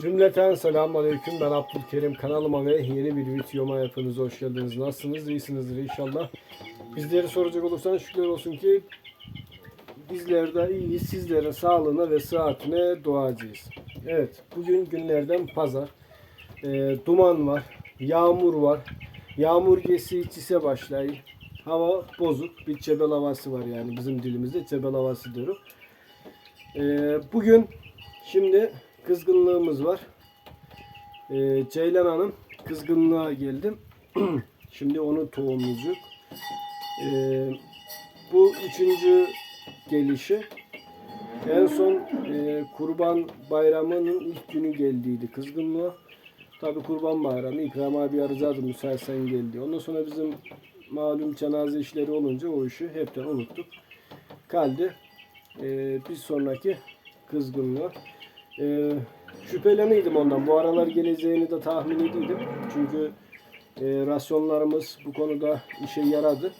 Cümleten selamun aleyküm. Ben Abdülkerim. Kanalıma ve yeni bir videoma hepiniz hoş geldiniz. Nasılsınız? İyisinizdir inşallah. Bizleri soracak olursanız şükürler olsun ki bizler de iyiyiz. Sizlerin sağlığına ve sıhhatine duacıyız. Evet, bugün günlerden pazar. Ee, duman var, yağmur var. Yağmur geçsi çise başlayı. Hava bozuk. Bir cebel havası var yani bizim dilimizde cebel havası diyorum. Ee, bugün şimdi kızgınlığımız var. Ee, Ceylan Hanım kızgınlığa geldim. şimdi onu tohumlayacak. Ee, bu üçüncü gelişi. En son e, Kurban Bayramı'nın ilk günü geldiydi kızgınlığa. Tabi Kurban Bayramı İkram abi arayacaktı müsaitsen geldi. Ondan sonra bizim malum cenaze işleri olunca o işi hepten unuttuk. Kaldı e, bir sonraki kızgınlığa. E, şüpheleniydim ondan. Bu aralar geleceğini de tahmin ediydim. Çünkü e, rasyonlarımız bu konuda işe yaradı.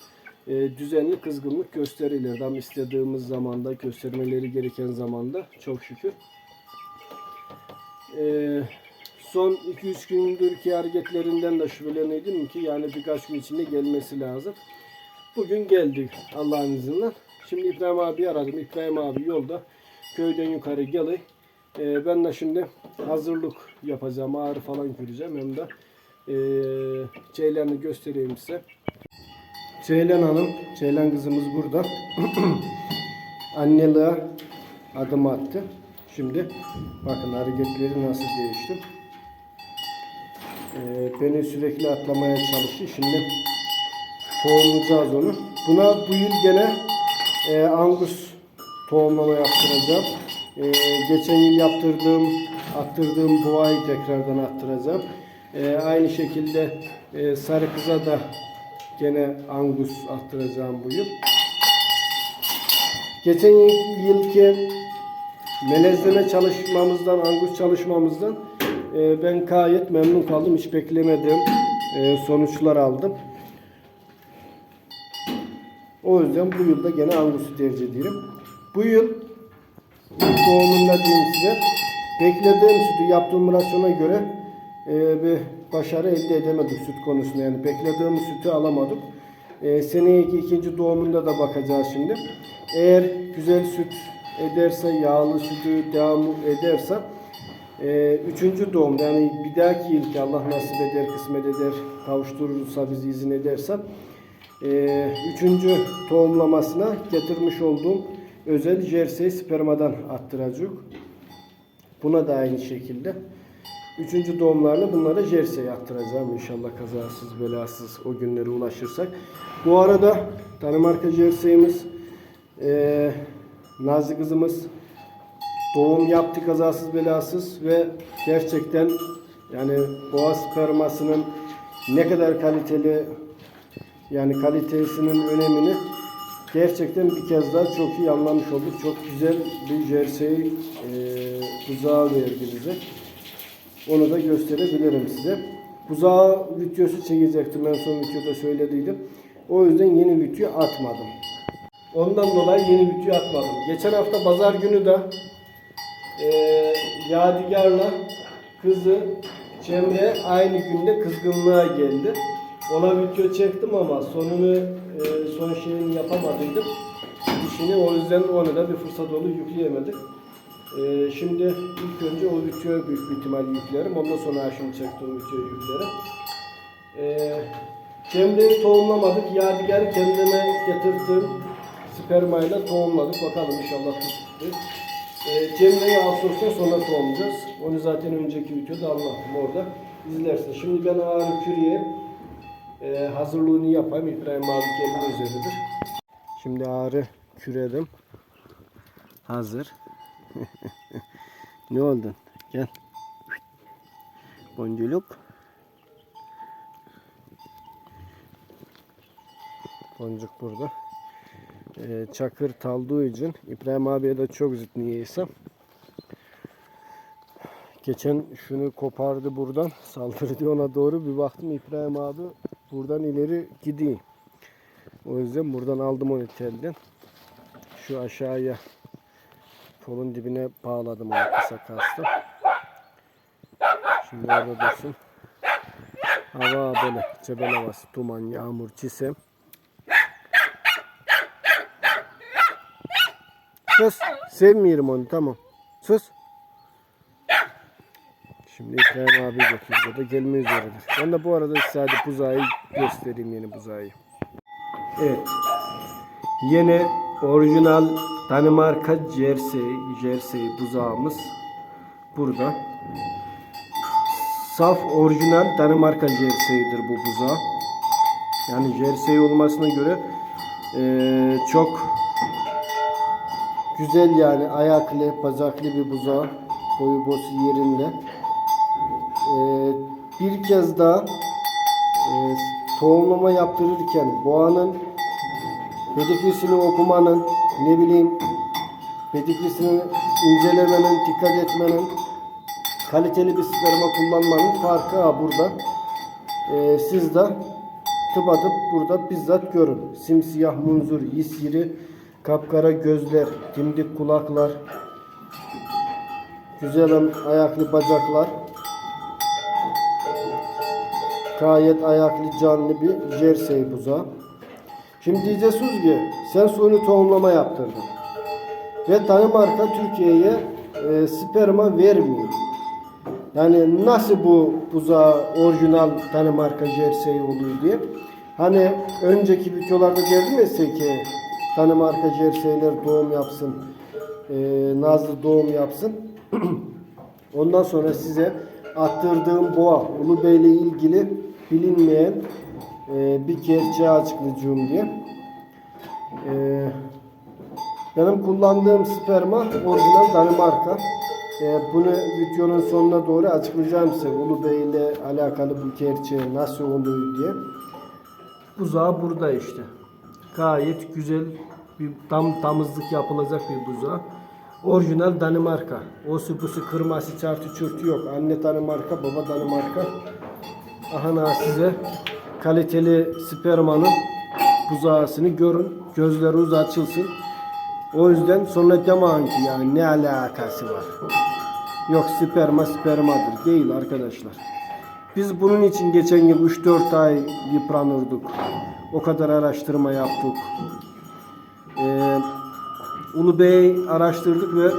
E, düzenli kızgınlık gösterilir. Tam istediğimiz zamanda, göstermeleri gereken zamanda çok şükür. E, son 2-3 gündürki hareketlerinden de şüpheleniydim ki yani birkaç gün içinde gelmesi lazım. Bugün geldik Allah'ın izniyle. Şimdi İbrahim abi aradım. İbrahim abi yolda köyden yukarı geliyor. Ee, ben de şimdi hazırlık yapacağım. Ağrı falan göreceğim. Hem de e, Ceylan'ı göstereyim size. Ceylan Hanım, Ceylan kızımız burada. Anneliğe adım attı. Şimdi bakın hareketleri nasıl değişti. Ee, beni sürekli atlamaya çalıştı. Şimdi tohumlayacağız onu. Buna bu yıl gene e, Angus tohumlama yaptıracağım. E, geçen yıl yaptırdığım, attırdığım boğayı tekrardan attıracağım. E, aynı şekilde e, sarı kıza da gene Angus attıracağım bu yıl. Geçen yıl- yılki melezleme çalışmamızdan, Angus çalışmamızdan e, ben gayet memnun kaldım. Hiç beklemediğim e, sonuçlar aldım. O yüzden bu yılda gene Angus'u tercih ediyorum. Bu yıl doğumunda diyeyim size beklediğim sütü yaptığım rasyona göre e, bir başarı elde edemedik süt konusunda. Yani beklediğimiz sütü alamadık. E, seneye ikinci doğumunda da bakacağız şimdi. Eğer güzel süt ederse, yağlı sütü devam ederse e, üçüncü doğumda yani bir dahaki yılki Allah nasip eder, kısmet eder, kavuşturursa bizi izin ederse ee, üçüncü tohumlamasına getirmiş olduğum özel jersey spermadan attıracak. Buna da aynı şekilde. Üçüncü doğumlarını bunlara jersey attıracağım inşallah kazasız belasız o günlere ulaşırsak. Bu arada Danimarka jerseyimiz ee, Nazlı kızımız doğum yaptı kazasız belasız ve gerçekten yani boğa spermasının ne kadar kaliteli yani kalitesinin önemini gerçekten bir kez daha çok iyi anlamış olduk. Çok güzel bir jersey e, buzağı verdi bize. Onu da gösterebilirim size. Buzağı videosu çekecektim. En son videoda söylediydim. O yüzden yeni video atmadım. Ondan dolayı yeni video atmadım. Geçen hafta pazar günü de e, Yadigar'la kızı Cemre aynı günde kızgınlığa geldi. Ona video çektim ama sonunu e, son şeyini yapamadıydım. İşini o yüzden onu da bir fırsat oldu yükleyemedik. E, şimdi ilk önce o videoyu büyük bir ihtimal yüklerim. Ondan sonra şimdi çektiğim videoyu yüklerim. E, Cemre'yi tohumlamadık. Yadigar'ı kendime getirdim. Spermayla tohumladık. Bakalım inşallah tuttu. E, Cemre'yi Ağustos'ta sonra tohumlayacağız. Onu zaten önceki videoda anlattım orada. İzlersin. Şimdi ben ağrı küreye e, hazırlığını yapayım. İbrahim abi kendi üzeridir. Şimdi ağrı küredim. Hazır. ne oldun? Gel. Boncuk. Boncuk burada. Ee, çakır taldığı için İbrahim abiye de çok zıt niyeyse. Geçen şunu kopardı buradan saldırdı ona doğru bir baktım İbrahim abi buradan ileri gidiyor. O yüzden buradan aldım onu telden. Şu aşağıya kolun dibine bağladım onu kısa kastım. Şimdi orada dursun. Hava böyle cebel havası, duman, yağmur, çisem. Sus. Sevmiyorum onu tamam. Sus. Şimdi İbrahim abi bakıyor. O da gelme üzeredir. Ben de bu arada hadi buzağı göstereyim yeni buzağı. Evet. Yeni orijinal Danimarka Jersey, Jersey buzağımız burada. Saf orijinal Danimarka Jersey'dir bu buzağı. Yani Jersey olmasına göre eee, çok güzel yani ayaklı, bacaklı bir buzağı. Boyu bosu yerinde. Eee, bir kez daha eee, tohumlama yaptırırken boğanın pedikrisini okumanın, ne bileyim pedikrisini incelemenin, dikkat etmenin, kaliteli bir sperma kullanmanın farkı ha burada. Ee, siz de tıpatıp burada bizzat görün. Simsiyah munzur, yisiri, kapkara gözler, dimdik kulaklar, güzel ayaklı bacaklar, gayet ayaklı canlı bir jersey buzağı. Şimdi diyeceksiniz ki sen suni tohumlama yaptırdın. Ve Danimarka Türkiye'ye e, sperma vermiyor. Yani nasıl bu buzağı orijinal Danimarka jersey oluyor diye. Hani önceki videolarda geldim ya ki Danimarka jerseyler doğum yapsın. E, Nazlı doğum yapsın. Ondan sonra size attırdığım boğa Ulubey ile ilgili bilinmeyen e, bir gerçeği açıklayacağım diye. E, benim kullandığım sperma orijinal Danimarka. E, bunu videonun sonuna doğru açıklayacağım size. Ulubey ile alakalı bu gerçeği nasıl oluyor diye. Buzağı burada işte. Gayet güzel bir tam damızlık yapılacak bir buzağı. Orijinal Danimarka. O busu kırması çartı çürtü yok. Anne Danimarka, baba Danimarka. Aha size kaliteli spermanın buzağısını görün. Gözleriniz açılsın. O yüzden sonra demeyin ki yani ne alakası var. Yok sperma spermadır. Değil arkadaşlar. Biz bunun için geçen yıl 3-4 ay yıpranırdık. O kadar araştırma yaptık. Ee, Ulu Bey araştırdık ve e,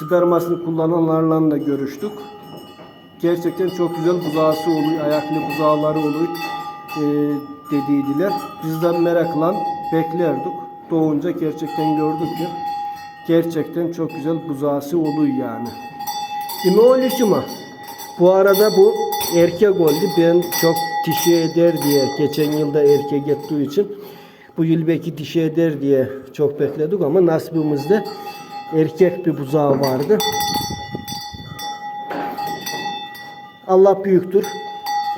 spermasını kullananlarla da görüştük. Gerçekten çok güzel buzağısı oluyor, ayaklı buzağları oluyor e, dediydiler. Biz de merakla beklerdik. Doğunca gerçekten gördük ki gerçekten çok güzel buzağısı oluyor yani. Değil mi oğluşuma? Bu arada bu erkek oldu. Ben çok dişi eder diye geçen yılda erkek ettiği için bu yıl belki dişi eder diye çok bekledik ama nasibimizde erkek bir buzağı vardı. Allah büyüktür.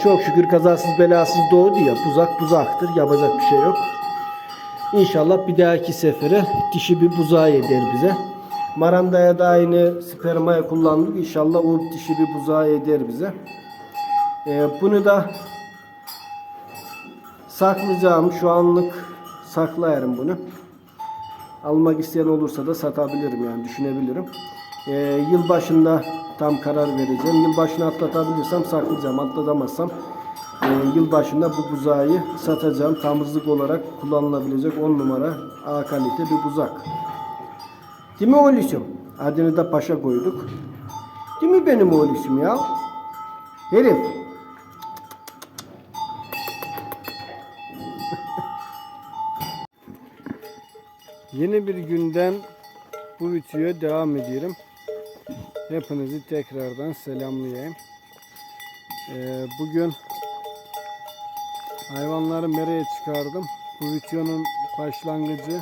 Çok şükür kazasız belasız doğdu ya. Buzak buzaktır. Yapacak bir şey yok. İnşallah bir dahaki sefere dişi bir buzağı eder bize. Marandaya da aynı spermaya kullandık. İnşallah o dişi bir buzağı eder bize. Ee, bunu da saklayacağım. Şu anlık saklayarım bunu. Almak isteyen olursa da satabilirim yani düşünebilirim. Ee, yıl başında tam karar vereceğim. Yıl başına atlatabilirsem saklayacağım. Atlatamazsam e, yıl başında bu buzağı satacağım. Tamızlık olarak kullanılabilecek 10 numara A kalite bir buzak. Değil mi oğluşum? Adını da paşa koyduk. Değil mi benim oğluşum ya? Herif. Yeni bir günden bu videoya devam ediyorum. Hepinizi tekrardan selamlayayım. Ee, bugün hayvanları mereye çıkardım. Bu videonun başlangıcı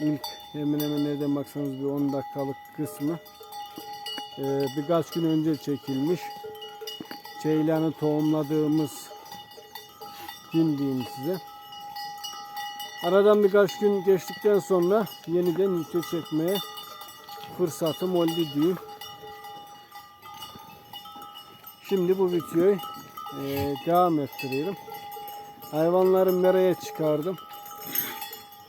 ilk hemen hemen nereden baksanız bir 10 dakikalık kısmı ee, birkaç gün önce çekilmiş. Ceylanı tohumladığımız gün diyeyim size. Aradan birkaç gün geçtikten sonra yeniden video çekmeye fırsatım oldu diyeyim. Şimdi bu videoyu e, devam ettiriyorum. Hayvanları meraya çıkardım.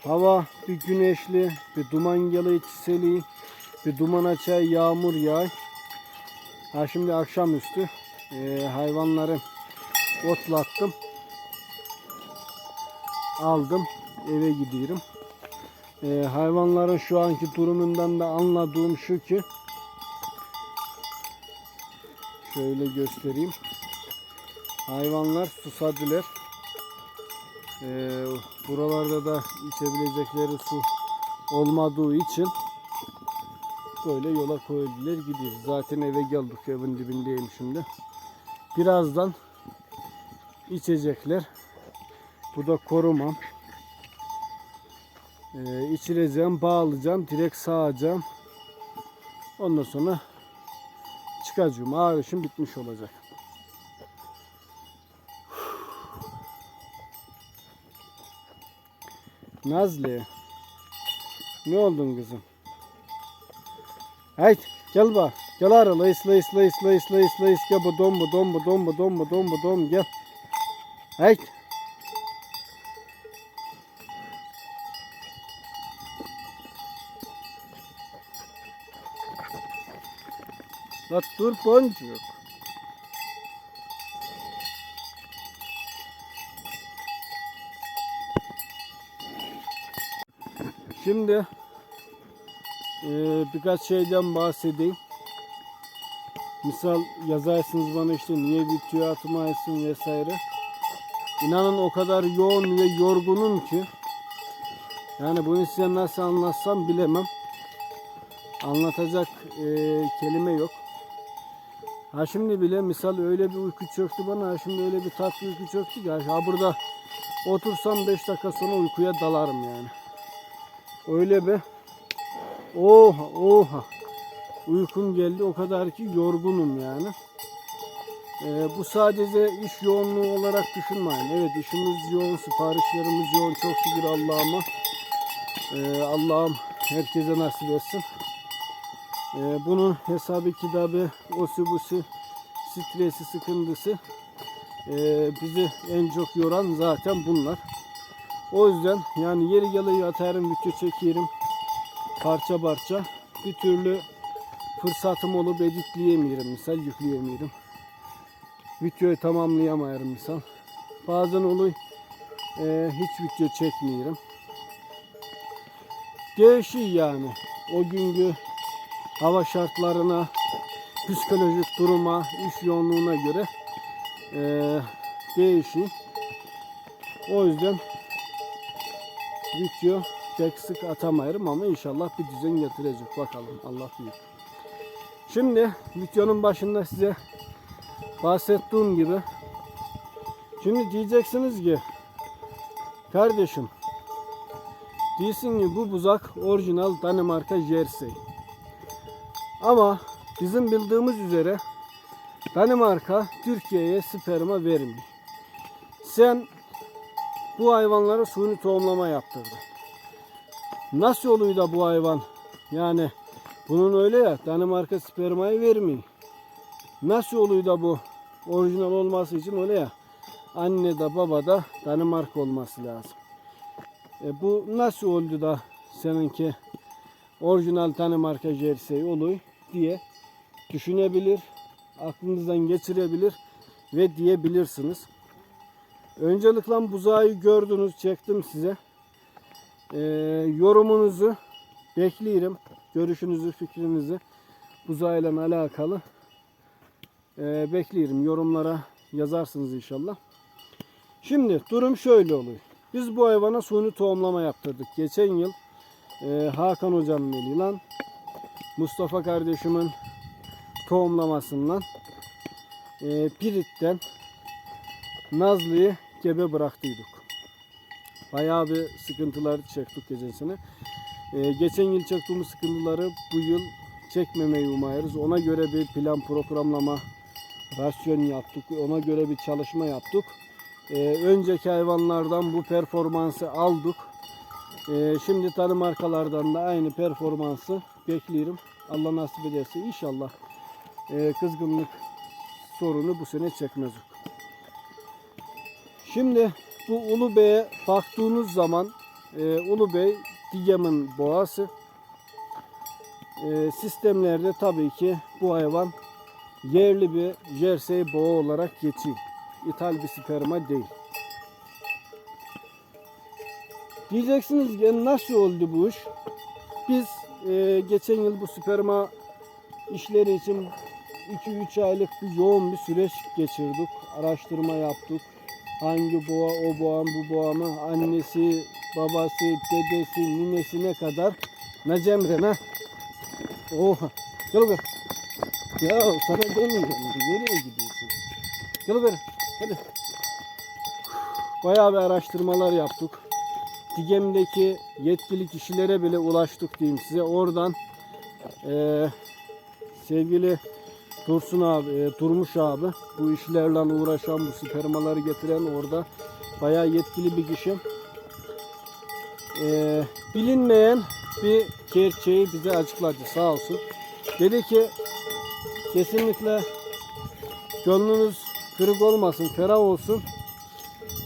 Hava bir güneşli, bir duman geliyor çiseli, bir duman açay, yağmur yağ. Ha şimdi akşamüstü e, hayvanları otlattım. Aldım eve gidiyorum. E, hayvanların şu anki durumundan da anladığım şu ki şöyle göstereyim. Hayvanlar susadılar. E, buralarda da içebilecekleri su olmadığı için böyle yola koyuldular gidiyoruz. Zaten eve geldik evin dibindeyim şimdi. Birazdan içecekler. Bu da korumam. Ee, içireceğim, bağlayacağım, direkt sağacağım. Ondan sonra çıkacağım. Ağrışım bitmiş olacak. Nazlı. Ne oldun kızım? Hayt gel bak. Gel ara layıs layıs layıs layıs layıs layıs gel bu dom bu dom bu dom bu dom bu dom bu dom gel. Hayt. La dur boncuk. Şimdi ee, birkaç şeyden bahsedeyim. Misal yazarsınız bana işte niye video atmayasın vesaire. İnanın o kadar yoğun ve yorgunum ki yani bunu size nasıl anlatsam bilemem. Anlatacak e, kelime yok. Ha şimdi bile misal öyle bir uyku çöktü bana. Ha şimdi öyle bir tatlı uyku çöktü ki. Ha burada otursam 5 dakika sonra uykuya dalarım yani. Öyle bir Oha oha. Uykum geldi o kadar ki yorgunum yani. Ee, bu sadece iş yoğunluğu olarak düşünmeyin. Evet işimiz yoğun, siparişlerimiz yoğun. Çok şükür Allah'ıma. Ee, Allah'ım herkese nasip etsin. Ee, bunun hesabı kitabı, osu busu, stresi, sıkıntısı ee, bizi en çok yoran zaten bunlar. O yüzden yani yeri geliyor atarım, video çekiyorum parça parça bir türlü fırsatım olup editleyemiyorum misal yükleyemiyorum. Videoyu tamamlayamıyorum misal. Bazen oluyor e, hiç video çekmiyorum. Değişiyor yani. O günkü hava şartlarına, psikolojik duruma, iş yoğunluğuna göre e, değişiyor. O yüzden video pek sık atamayırım ama inşallah bir düzen getirecek. Bakalım Allah büyük. Şimdi videonun başında size bahsettiğim gibi şimdi diyeceksiniz ki kardeşim diyorsun ki bu buzak orijinal Danimarka Jersey. Ama bizim bildiğimiz üzere Danimarka Türkiye'ye sperma vermiyor. Sen bu hayvanlara suni tohumlama yaptırdın. Nasıl oluyor da bu hayvan? Yani bunun öyle ya Danimarka spermayı vermiyor. Nasıl oluyor da bu orijinal olması için öyle ya anne de baba da Danimarka olması lazım. E bu nasıl oldu da seninki orijinal Danimarka jersey oluyor diye düşünebilir, aklınızdan geçirebilir ve diyebilirsiniz. Öncelikle buzağı gördünüz, çektim size. Ee, yorumunuzu bekliyorum. Görüşünüzü, fikrinizi buzağıyla alakalı ee, bekliyorum. Yorumlara yazarsınız inşallah. Şimdi durum şöyle oluyor. Biz bu hayvana suni tohumlama yaptırdık. Geçen yıl e, Hakan hocamın eliyle Mustafa kardeşimin tohumlamasından e, Pirit'ten Nazlı'yı gebe bıraktıydık. Bayağı bir sıkıntılar çektik geçen sene. Ee, geçen yıl çektiğimiz sıkıntıları bu yıl çekmemeyi umuyoruz. Ona göre bir plan programlama, rasyon yaptık. Ona göre bir çalışma yaptık. Ee, önceki hayvanlardan bu performansı aldık. Ee, şimdi tanı markalardan da aynı performansı bekliyorum. Allah nasip ederse inşallah e, kızgınlık sorunu bu sene çekmezdik. Şimdi bu Ulu Bey'e baktığınız zaman e, Ulu Bey Digem'in boğası. E, sistemlerde tabii ki bu hayvan yerli bir jersey boğa olarak geçiyor. İthal bir sperma değil. Diyeceksiniz ki nasıl oldu bu iş? Biz e, geçen yıl bu sperma işleri için 2-3 aylık bir yoğun bir süreç geçirdik. Araştırma yaptık. Hangi boğa o boğa bu boğa mı? Annesi, babası, dedesi, ninesine kadar. Ne Cemre ne? Oha. Gel gel. Ya sana demiyorum. Nereye gidiyorsun? Gel gel. Hadi. Bayağı bir araştırmalar yaptık. Digem'deki yetkili kişilere bile ulaştık diyeyim size. Oradan eee, sevgili Dursun abi, e, Durmuş abi bu işlerle uğraşan, bu spermaları getiren orada bayağı yetkili bir kişi. Eee, bilinmeyen bir gerçeği bize açıkladı sağ olsun. Dedi ki kesinlikle gönlünüz kırık olmasın, ferah olsun.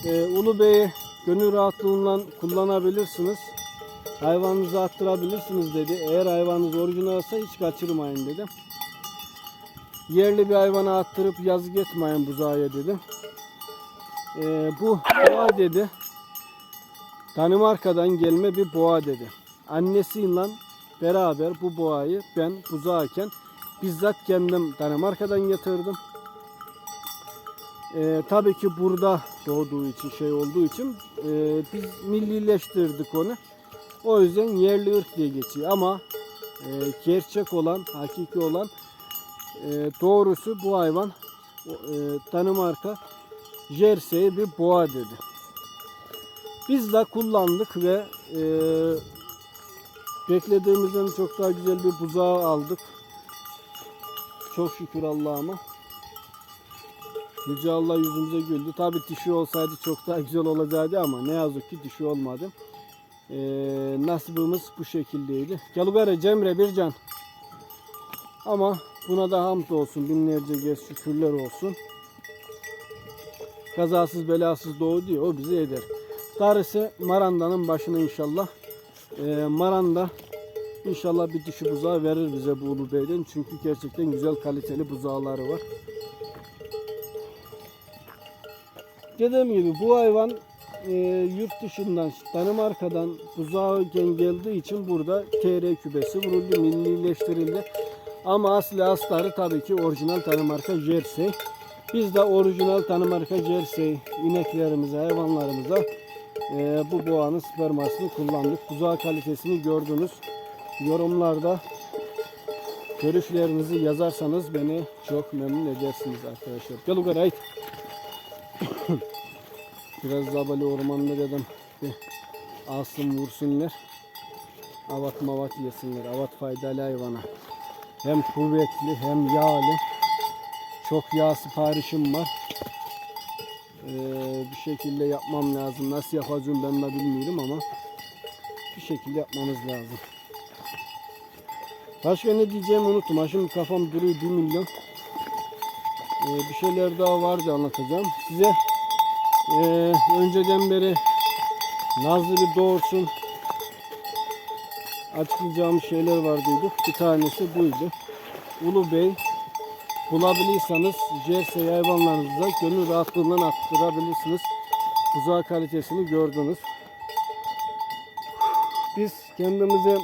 Ee, Ulu Bey'i gönül rahatlığından kullanabilirsiniz. Hayvanınızı attırabilirsiniz dedi. Eğer hayvanınız orijinalse hiç kaçırmayın dedi. Yerli bir hayvana attırıp yazık etmeyin buzağıya dedi. Ee, bu boğa dedi. Danimarka'dan gelme bir boğa dedi. Annesiyle beraber bu boğayı ben buzağıken bizzat kendim Danimarka'dan getirdim. Ee, tabii ki burada doğduğu için şey olduğu için e, biz millileştirdik onu. O yüzden yerli ırk diye geçiyor ama e, gerçek olan, hakiki olan e, doğrusu bu hayvan e, Danimarka Jersey bir boğa dedi. Biz de kullandık ve e, beklediğimizden çok daha güzel bir buzağı aldık. Çok şükür Allah'ıma. Yüce Allah yüzümüze güldü. Tabi dişi olsaydı çok daha güzel olacaktı ama ne yazık ki dişi olmadı. Ee, nasibimiz bu şekildeydi. Gelugare Cemre Bircan. Ama buna da hamd olsun. Binlerce kez şükürler olsun. Kazasız belasız doğu diyor. O bizi eder. Darısı Maranda'nın başına inşallah. Ee, Maranda inşallah bir dişi buzağı verir bize bu Ulu Bey'den. Çünkü gerçekten güzel kaliteli buzağları var. Dediğim gibi bu hayvan e, yurt dışından Danimarka'dan buzağı geldiği için burada TR kübesi vuruldu, millileştirildi. Ama asli astarı tabii ki orijinal Danimarka Jersey. Biz de orijinal Danimarka Jersey ineklerimize, hayvanlarımıza e, bu boğanın spermasını kullandık. Buzağı kalitesini gördünüz. Yorumlarda görüşlerinizi yazarsanız beni çok memnun edersiniz arkadaşlar. Gel yukarı Biraz zabali ormanlı dedim. Bir alsın vursunlar. Avat mavat yesinler. Avat faydalı hayvana. Hem kuvvetli hem yağlı. Çok yağ siparişim var. Ee, bir şekilde yapmam lazım. Nasıl yapacağım ben de bilmiyorum ama bir şekilde yapmamız lazım. Başka ne diyeceğimi unuttum. Ha şimdi kafam duruyor 1 milyon. Ee, bir şeyler daha vardı anlatacağım. Size ee, önceden beri Nazlı bir doğursun açıklayacağım şeyler vardıydı. Bir tanesi buydu. Ulu Bey bulabilirseniz jersey hayvanlarınıza gönül rahatlığından attırabilirsiniz. Buzağı kalitesini gördünüz. Biz kendimize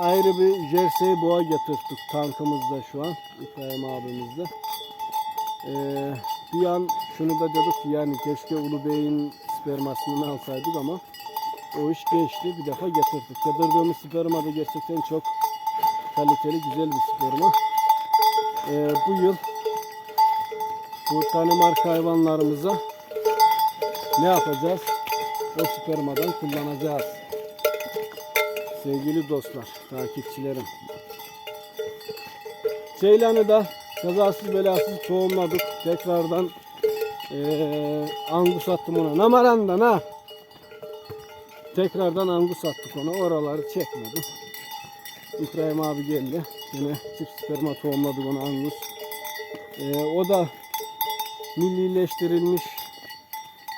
ayrı bir jersey boğa getirdik tankımızda şu an. İbrahim abimizde. Ee, bir an şunu da ki yani keşke Ulu Bey'in spermasını alsaydık ama o iş geçti. Bir defa getirdik. Getirdiğimiz sperma da gerçekten çok kaliteli, güzel bir sperma. Ee, bu yıl bu Danimarka hayvanlarımıza ne yapacağız? O spermadan kullanacağız. Sevgili dostlar, takipçilerim. Ceylan'ı da kazasız belasız tohumladık. Tekrardan eee angus attım ona. Namarandan ha. Tekrardan angus attık ona. Oraları çekmedim. İbrahim abi geldi. Yine çift sperma tohumladık ona angus. Eee, o da millileştirilmiş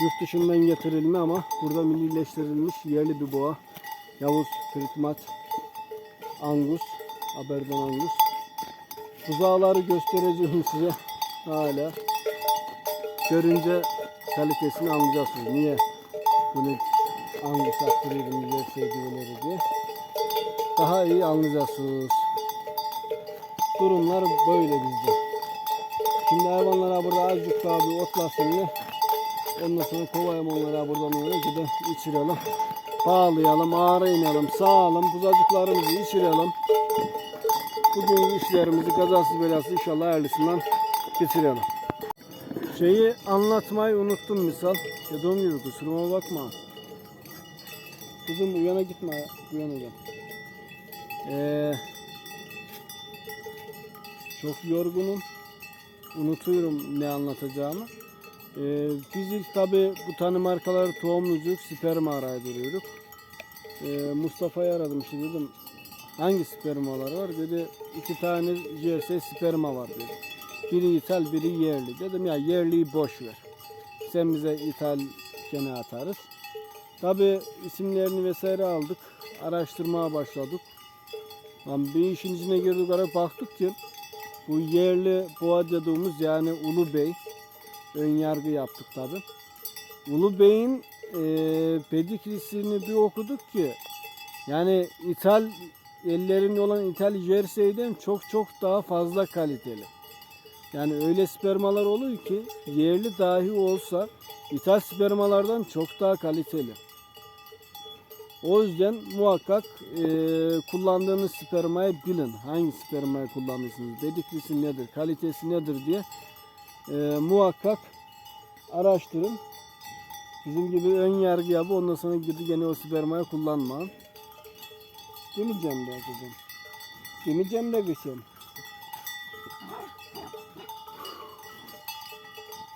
yurt dışından getirilme ama burada millileştirilmiş yerli bir boğa. Yavuz Kırıkmat Angus. Haberden Angus. Buzağları göstereceğim size hala. Görünce kalitesini anlayacaksınız. Niye bunu Angus attırıyorum yüksek düğmeleri diye. Daha iyi anlayacaksınız. Durumlar böyle bizde. Şimdi hayvanlara burada azıcık daha bir otlasın diye. Ondan sonra kovayım onlara buradan öyle gidip içirelim. Bağlayalım, ağrı inelim, sağalım, buzacıklarımızı içirelim. Bugün işlerimizi kazasız belasız inşallah hayırlısından bitirelim. Şeyi anlatmayı unuttum misal. Dediğim gibi kusuruma bakma. Kızım uyana gitme, uyana gel. Ee, çok yorgunum. Unutuyorum ne anlatacağımı. Ee, biz ilk tabi bu tane markaları tohumlucuk, sperma araydırıyorduk. Ee, Mustafa'yı aradım işte dedim hangi spermalar var dedi iki tane jersey sperma var dedi. Biri ithal biri yerli. Dedim ya yerliyi boş ver. Sen bize ithal gene atarız. Tabi isimlerini vesaire aldık. Araştırmaya başladık. Lan bir işin içine girdik ara baktık ki bu yerli boğa dediğimiz yani Ulu Bey ön yargı yaptık tabi. Ulu Bey'in e, pedikrisini bir okuduk ki yani ithal ellerinde olan ithal jerseyden çok çok daha fazla kaliteli. Yani öyle spermalar oluyor ki yerli dahi olsa ithal spermalardan çok daha kaliteli. O yüzden muhakkak e, kullandığınız spermayı bilin. Hangi spermayı kullanıyorsunuz, bediklisi nedir, kalitesi nedir diye e, muhakkak araştırın. Bizim gibi ön yargı yapı ondan sonra gidip gene o spermayı kullanma. Mi Cemre kızım? Mi Cemre kızım?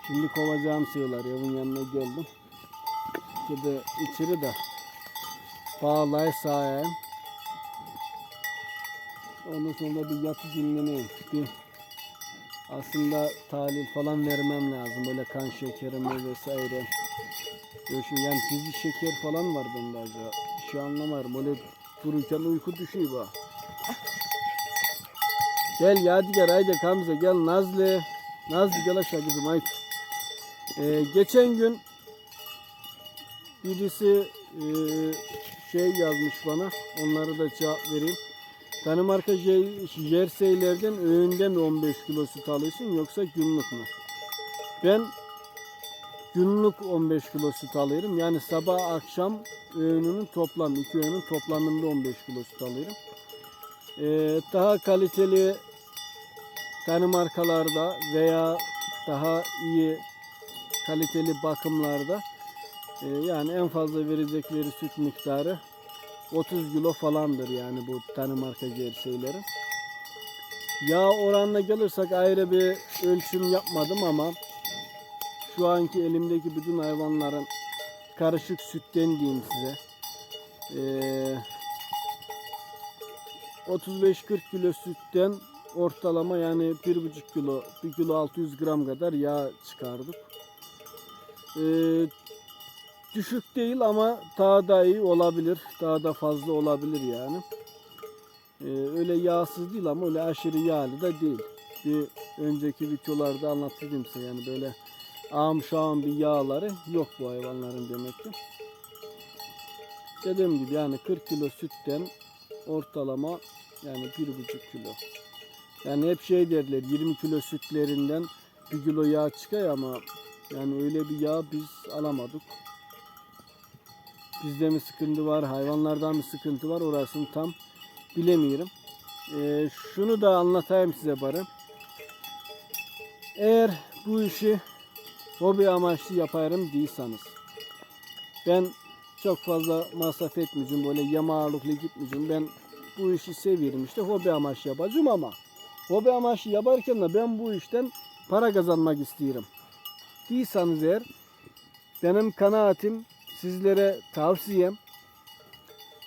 Şimdi kovacağım şeyler evin yanına geldim. Şimdi içeri de bağlay sahaya. Ondan sonra bir yatı dinleneyim. Bir aslında tahlil falan vermem lazım. Böyle kan şekerimi vesaire. Şimdi yani dizi şeker falan var bende acaba. Bir şey anlamadım. Böyle dururken uyku düşüyor bana. Gel Yadigar haydi Kamze gel Nazlı. Nazlı gel aşağı kızım haydi. Ee, geçen gün birisi e, şey yazmış bana. Onları da cevap vereyim. Danimarka je- jerseylerden öğünde mi 15 kilo süt alıyorsun yoksa günlük mü? Ben günlük 15 kilo süt alıyorum. Yani sabah akşam öğününün toplam iki öğünün toplamında 15 kilo süt alıyorum. Ee, daha kaliteli Danimarkalarda veya daha iyi kaliteli bakımlarda e, yani en fazla verecekleri süt miktarı 30 kilo falandır yani bu Danimarka jerseylerin. Yağ oranına gelirsek ayrı bir ölçüm yapmadım ama şu anki elimdeki bütün hayvanların karışık sütten diyeyim size. Ee, 35-40 kilo sütten ortalama yani 1,5 kilo, 1 kilo 600 gram kadar yağ çıkardık. Ee, düşük değil ama daha da iyi olabilir. Daha da fazla olabilir yani. Ee, öyle yağsız değil ama öyle aşırı yağlı da değil. Bir önceki videolarda anlattım size yani böyle ağım şağım bir yağları yok bu hayvanların demek ki. Dediğim gibi yani 40 kilo sütten ortalama yani 1,5 kilo. Yani hep şey derler 20 kilo sütlerinden 1 kilo yağ çıkıyor ama yani öyle bir yağ biz alamadık. Bizde mi sıkıntı var, hayvanlardan mı sıkıntı var orasını tam bilemiyorum. Ee, şunu da anlatayım size bari. Eğer bu işi hobi amaçlı yaparım değilseniz ben çok fazla masraf etmeyeceğim böyle yama ağırlıklı gitmeyeceğim. Ben bu işi seviyorum işte hobi amaçlı yapacağım ama hobi amaçlı yaparken de ben bu işten para kazanmak istiyorum. Değilseniz eğer benim kanaatim sizlere tavsiyem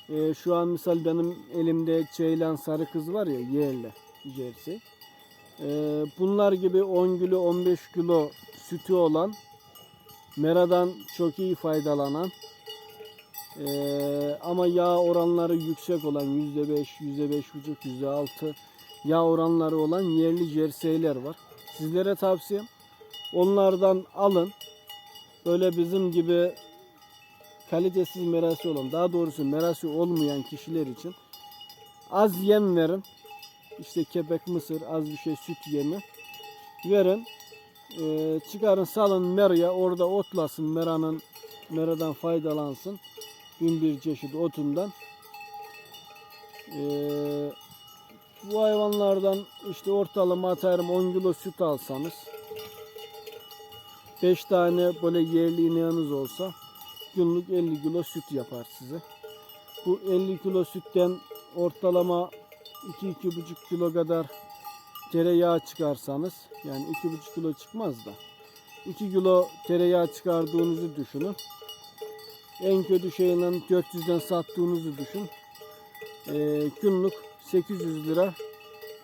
e, şu an misal benim elimde Ceylan sarı kız var ya yerli jersey. E, bunlar gibi 10 kilo 15 kilo sütü olan meradan çok iyi faydalanan e, ama yağ oranları yüksek olan %5, %5,5, %6 yağ oranları olan yerli jerseyler var. Sizlere tavsiyem onlardan alın. Böyle bizim gibi kalitesiz merası olan, daha doğrusu merası olmayan kişiler için az yem verin. İşte kepek, mısır, az bir şey süt yemi verin. Ee, çıkarın salın meraya orada otlasın meranın meradan faydalansın. Bin bir çeşit otundan. Ee, bu hayvanlardan işte ortalama atarım 10 kilo süt alsanız 5 tane böyle yerli ineğiniz olsa günlük 50 kilo süt yapar size. Bu 50 kilo sütten ortalama 2-2,5 kilo kadar tereyağı çıkarsanız yani 2,5 kilo çıkmaz da 2 kilo tereyağı çıkardığınızı düşünün. En kötü şeyle 400'den sattığınızı düşün. Ee, günlük 800 lira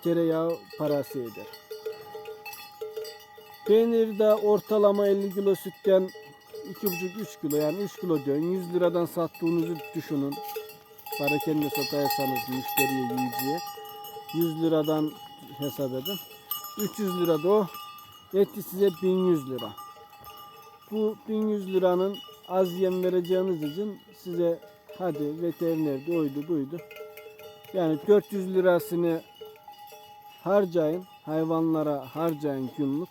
tereyağı parası eder. Peynir de ortalama 50 kilo sütten 2,5-3 kilo yani 3 kilo diyorsun. 100 liradan sattığınızı düşünün. Para kendi satarsanız müşteriye yiyeceğe. 100 liradan hesap edin. 300 lira da o. Etti size 1100 lira. Bu 1100 liranın az yem vereceğiniz için size hadi veterinerde oydu buydu. Yani 400 lirasını harcayın. Hayvanlara harcayın günlük.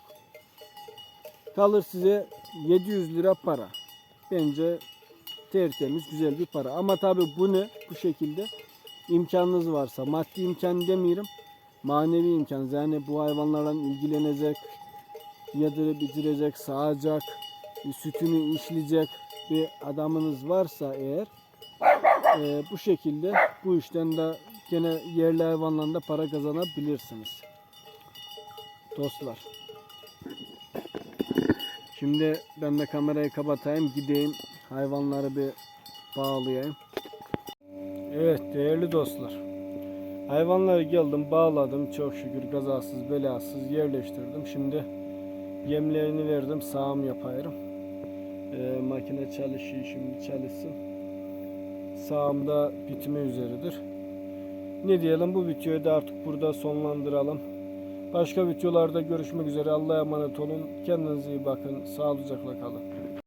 Kalır size 700 lira para. Bence tertemiz güzel bir para. Ama tabi bunu bu şekilde imkanınız varsa maddi imkan demiyorum manevi imkan yani bu hayvanlarla ilgilenecek yadırıp bitirecek sağacak sütünü işleyecek bir adamınız varsa eğer e, bu şekilde bu işten de gene yerli hayvanlarla para kazanabilirsiniz. Dostlar. Şimdi ben de kamerayı kapatayım gideyim hayvanları bir bağlayayım. Evet değerli dostlar. Hayvanları geldim bağladım çok şükür kazasız belasız yerleştirdim. Şimdi yemlerini verdim sağım yapıyorum. Ee, makine çalışıyor şimdi çalışsın. Sağım da bitme üzeridir. Ne diyelim bu videoyu da artık burada sonlandıralım. Başka videolarda görüşmek üzere. Allah'a emanet olun. Kendinize iyi bakın. Sağlıcakla kalın.